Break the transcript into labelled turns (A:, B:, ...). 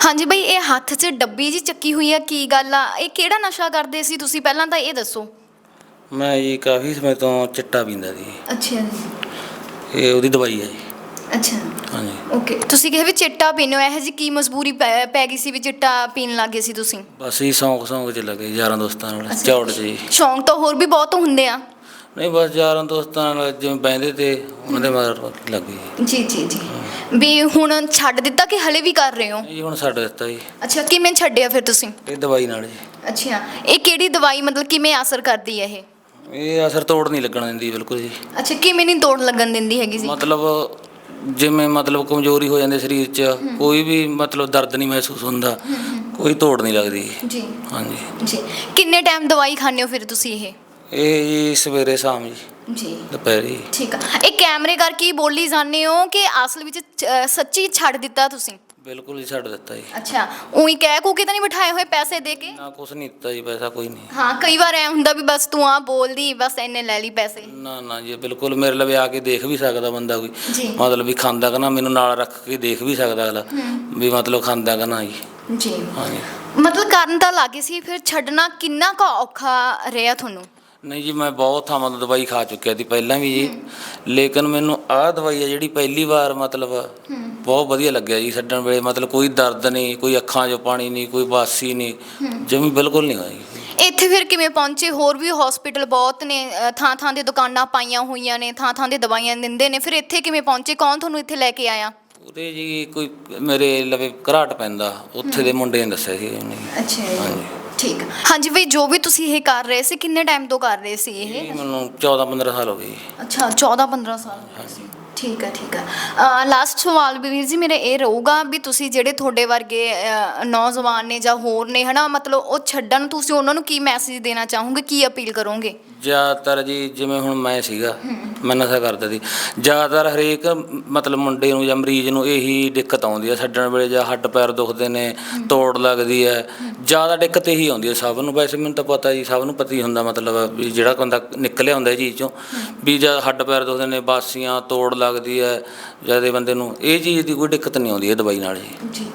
A: ਹਾਂਜੀ ਬਈ ਇਹ ਹੱਥ 'ਚ ਡੱਬੀ ਜੀ ਚੱਕੀ ਹੋਈ ਆ ਕੀ ਗੱਲ ਆ? ਇਹ ਕਿਹੜਾ ਨਸ਼ਾ ਕਰਦੇ ਸੀ ਤੁਸੀਂ? ਪਹਿਲਾਂ ਤਾਂ ਇਹ ਦੱਸੋ।
B: ਮੈਂ ਜੀ ਕਾਫੀ ਸਮੇਂ ਤੋਂ ਚਿੱਟਾ ਪੀਂਦਾ ਸੀ।
A: ਅੱਛਾ ਜੀ।
B: ਇਹ ਉਹਦੀ ਦਵਾਈ ਹੈ ਜੀ।
A: ਅੱਛਾ।
B: ਹਾਂਜੀ।
A: ਓਕੇ। ਤੁਸੀਂ ਕਿਹਾ ਵੀ ਚਿੱਟਾ ਪੀਨੋ ਇਹ ਜੀ ਕੀ ਮਜਬੂਰੀ ਪੈ ਪੈ ਗਈ ਸੀ ਵੀ ਚਿੱਟਾ ਪੀਣ ਲੱਗੇ ਸੀ ਤੁਸੀਂ?
B: ਬਸ ਹੀ ਸੌਂਕ ਸੌਂਕ ਚ ਲੱਗੇ ਯਾਰਾਂ ਦੋਸਤਾਂ ਨਾਲ ਚੌੜ ਚ ਜੀ
A: ਸ਼ੌਂਕ ਤਾਂ ਹੋਰ ਵੀ ਬਹੁਤ ਹੁੰਦੇ ਆ।
B: ਨਹੀਂ ਬਸ ਯਾਰਾਂ ਦੋਸਤਾਂ ਨਾਲ ਜਿਵੇਂ ਬਹਿੰਦੇ ਤੇ ਉਹਨਾਂ ਦੇ ਮਗਰ ਲੱਗ ਗਈ।
A: ਜੀ ਜੀ ਜੀ। ਵੀ ਹੁਣ ਛੱਡ ਦਿੱਤਾ ਕਿ ਹਲੇ ਵੀ ਕਰ ਰਹੇ ਹੋ?
B: ਜੀ ਹੁਣ ਛੱਡ ਦਿੱਤਾ ਜੀ।
A: ਅੱਛਾ ਕਿਵੇਂ ਛੱਡਿਆ ਫਿਰ ਤੁਸੀਂ?
B: ਇਹ ਦਵਾਈ ਨਾਲ ਜੀ।
A: ਅੱਛਾ ਇਹ ਕਿਹੜੀ ਦਵਾਈ ਮਤਲਬ ਕਿਵੇਂ ਅਸਰ ਕਰਦੀ ਹੈ ਇਹ?
B: ਇਹ ਅਸਰ ਤੋੜ ਨਹੀਂ ਲੱਗਣ ਦਿੰਦੀ ਬਿਲਕੁਲ ਜੀ।
A: ਅੱਛਾ ਕਿਵੇਂ ਨਹੀਂ ਤੋੜ ਲੱਗਣ ਦਿੰਦੀ ਹੈਗੀ ਜੀ
B: ਮਤਲਬ ਜਿਵੇਂ ਮਤਲਬ ਕਮਜ਼ੋਰੀ ਹੋ ਜਾਂਦੀ ਸਰੀਰ 'ਚ ਕੋਈ ਵੀ ਮਤਲਬ ਦਰਦ ਨਹੀਂ ਮਹਿਸੂਸ ਹੁੰਦਾ ਕੋਈ ਤੋੜ ਨਹੀਂ ਲੱਗਦੀ।
A: ਜੀ।
B: ਹਾਂਜੀ।
A: ਜੀ। ਕਿੰਨੇ ਟਾਈਮ ਦਵਾਈ ਖਾਂਦੇ ਹੋ ਫਿਰ ਤੁਸੀਂ ਇਹ?
B: ਇਹ ਜੀ ਸਵੇਰੇ ਸ਼ਾਮ ਜੀ।
A: ਜੀ।
B: ਦੁਪਹਿਰੀ।
A: ਠੀਕ ਆ। ਇਹ ਕੈਮਰੇ ਕਰਕੇ ਹੀ ਬੋਲੀ ਜਾਂਦੇ ਹੋ ਕਿ ਅਸਲ ਵਿੱਚ ਚ- ਸੱਚੀ ਛੱਡ ਦਿੱਤਾ ਤੁਸੀਂ?
B: ਬਿਲਕੁਲ ਹੀ ਛੱਡ ਦਿੱਤਾ ਜੀ।
A: ਅੱਛਾ। ਉਹੀ ਕਹਿ ਕੂ ਕੇ ਤਾਂ ਨਹੀਂ ਬਿਠਾਏ ਹੋਏ ਪੈਸੇ ਦੇ ਕੇ?
B: ਨਾ ਕੁਛ ਨਹੀਂ ਦਿੱਤਾ ਜੀ ਪੈਸਾ ਕੋਈ ਨਹੀਂ।
A: ਹਾਂ ਕਈ ਵਾਰ ਐ ਹੁੰਦਾ ਵੀ ਬਸ ਤੂੰ ਆ ਬੋਲਦੀ ਬਸ ਇੰਨੇ ਲੈ ਲਈ ਪੈਸੇ।
B: ਨਾ ਨਾ ਜੀ ਬਿਲਕੁਲ ਮੇਰੇ ਲਵੇ ਆ ਕੇ ਦੇਖ ਵੀ ਸਕਦਾ ਬੰਦਾ ਕੋਈ।
A: ਜੀ।
B: ਮਤਲਬ ਵੀ ਖਾਂਦਾ ਕਿ ਨਾ ਮੈਨੂੰ ਨਾਲ ਰੱਖ ਕੇ ਦੇਖ ਵੀ ਸਕਦਾ ਅਗਲਾ। ਵੀ ਮਤਲਬ ਖਾਂਦਾ ਕਿ ਨਾ ਜੀ।
A: ਜੀ।
B: ਹਾਂਜੀ
A: ਮਤਲਬ ਕਰਨ ਤਾਂ ਲੱਗੇ ਸੀ ਫਿਰ ਛੱਡਣਾ ਕਿੰਨਾ ਕੁ ਔਖਾ ਰਿਹਾ ਤੁਹਾਨੂੰ?
B: ਨਹੀਂ ਜੀ ਮੈਂ ਬਹੁਤ ਥਾਵਾਂ ਤੋਂ ਦਵਾਈ ਖਾ ਚੁੱਕਿਆ ਸੀ ਪਹਿਲਾਂ ਵੀ ਜੀ। ਲੇਕਿਨ ਮੈਨੂੰ ਆਹ ਦਵਾਈ ਆ ਜਿਹੜੀ ਪਹਿਲੀ ਵਾਰ ਮਤਲਬ ਬਹੁਤ ਵਧੀਆ ਲੱਗਿਆ ਜੀ ਛੱਡਣ ਵੇਲੇ। ਮਤਲਬ ਕੋਈ ਦਰਦ ਨਹੀਂ ਕੋਈ ਅੱਖਾਂ 'ਚੋਂ ਪਾਣੀ ਨਹੀਂ ਕੋਈ ਬਾਸੀ ਨਹੀਂ ਜਮੀ ਬਿਲਕੁਲ ਨਹੀਂ ਹੋਈ।
A: ਇੱਥੇ ਫਿਰ ਕਿਵੇਂ ਪਹੁੰਚੇ? ਹੋਰ ਵੀ ਹਸਪੀਟਲ ਬਹੁਤ ਨੇ ਥਾਂ ਥਾਂ ਦੇ ਦੁਕਾਨਾਂ ਪਾਈਆਂ ਹੋਈਆਂ ਨੇ ਥਾਂ ਥਾਂ ਦੇ ਦਵਾਈਆਂ ਦਿੰਦੇ ਨੇ। ਫਿਰ ਇੱਥੇ ਕਿਵੇਂ ਪਹੁੰਚੇ? ਕੌਣ ਤੁਹਾਨੂੰ ਇੱਥੇ ਲੈ ਕੇ ਆਇਆ?
B: ਉਹਦੇ ਜੀ ਕੋਈ ਮੇਰੇ ਲਵੇ ਘਰਾਟ ਪੈਂਦਾ ਉੱਥੇ ਦੇ ਮੁੰਡੇ ਨੇ ਦੱਸਿਆ ਸੀ ਉਹਨੇ।
A: ਅੱਛਾ
B: ਹਾਂਜੀ।
A: ਠੀਕ। ਹਾਂਜੀ ਬਈ ਜੋ ਵੀ ਤੁਸੀਂ ਇਹ ਕਰ ਰਹੇ ਸੀ ਕਿੰਨੇ ਟਾਈਮ ਤੋਂ ਕਰ ਰਹੇ ਸੀ ਇਹ?
B: ਇਹ ਮੈਨੂੰ 14 15 ਸਾਲ ਹੋ ਗਏ ਜੀ।
A: ਅੱਛਾ 14 15 ਸਾਲ। ਹੋ ਗਏ ਸੀ ਠੀਕ ਹੈ ਠੀਕ ਹੈ। ਲਾਸਟ ਸਵਾਲ ਵੀ ਵੀਰ ਜੀ ਮੇਰੇ ਇਹ ਰਹੂਗਾ ਵੀ ਤੁਸੀਂ ਜਿਹੜੇ ਤੁਹਾਡੇ ਵਰਗੇ ਨੌਜਵਾਨ ਨੇ ਜਾਂ ਹੋਰ ਨੇ ਹਨਾ ਮਤਲਬ ਉਹ ਛੱਡਣ ਤੁਸੀਂ ਉਹਨਾਂ ਨੂੰ ਕੀ ਮੈਸੇਜ ਦੇਣਾ ਚਾਹੋਗੇ ਕੀ ਅਪੀਲ ਕਰੋਗੇ?
B: ਜ਼ਿਆਦਾਤਰ ਜੀ, ਜਿਵੇਂ ਹੁਣ ਮੈਂ ਸੀਗਾ, ਮੈਂ ਨਸ਼ਾ ਕਰਦਾ ਸੀ। ਜ਼ਿਆਦਾਤਰ ਹਰੇਕ ਮਤਲਬ ਮੁੰਡੇ ਨੂੰ ਜਾਂ ਮਰੀਜ਼ ਨੂੰ ਇਹੀ ਦਿੱਕਤ ਆਉਂਦੀ ਹੈ ਛੱਡਣ ਵੇਲੇ ਜਾਂ ਹੱਡ ਪੈਰ ਦੁਖਦੇ ਨੇ, ਤੋੜ ਲੱਗਦੀ ਹੈ ਜ਼ਿਆਦਾ ਦਿੱਕਤ ਇਹੀ ਆਉਂਦੀ ਹੈ ਸਭ ਨੂੰ। ਵੈਸੇ ਮੈਨੂੰ ਤਾਂ ਪਤਾ ਜੀ, ਸਭ ਨੂੰ ਪਤਾ ਹੀ ਹੁੰਦਾ ਮਤਲਬ ਵੀ ਜਿਹੜਾ ਬੰਦਾ ਨਿਕਲਿਆ ਹੁੰਦਾ ਇਹ ਚੀਜ਼ ਚੋਂ, ਵੀ ਜਾਂ ਹੱਡ ਪੈਰ ਦੁਖਦੇ ਨੇ, ਬਾਸੀਆਂ ਤੋੜ ਲੱਗਦੀ ਹੈ ਜਦ ਬੰਦੇ ਨੂੰ, ਇਹ ਚੀਜ਼ ਦੀ ਕੋਈ ਦਿੱਕਤ ਨਹੀਂ ਆਉਂਦੀ ਇਹ ਦਵਾਈ ਨਾਲ
A: ਜੀ।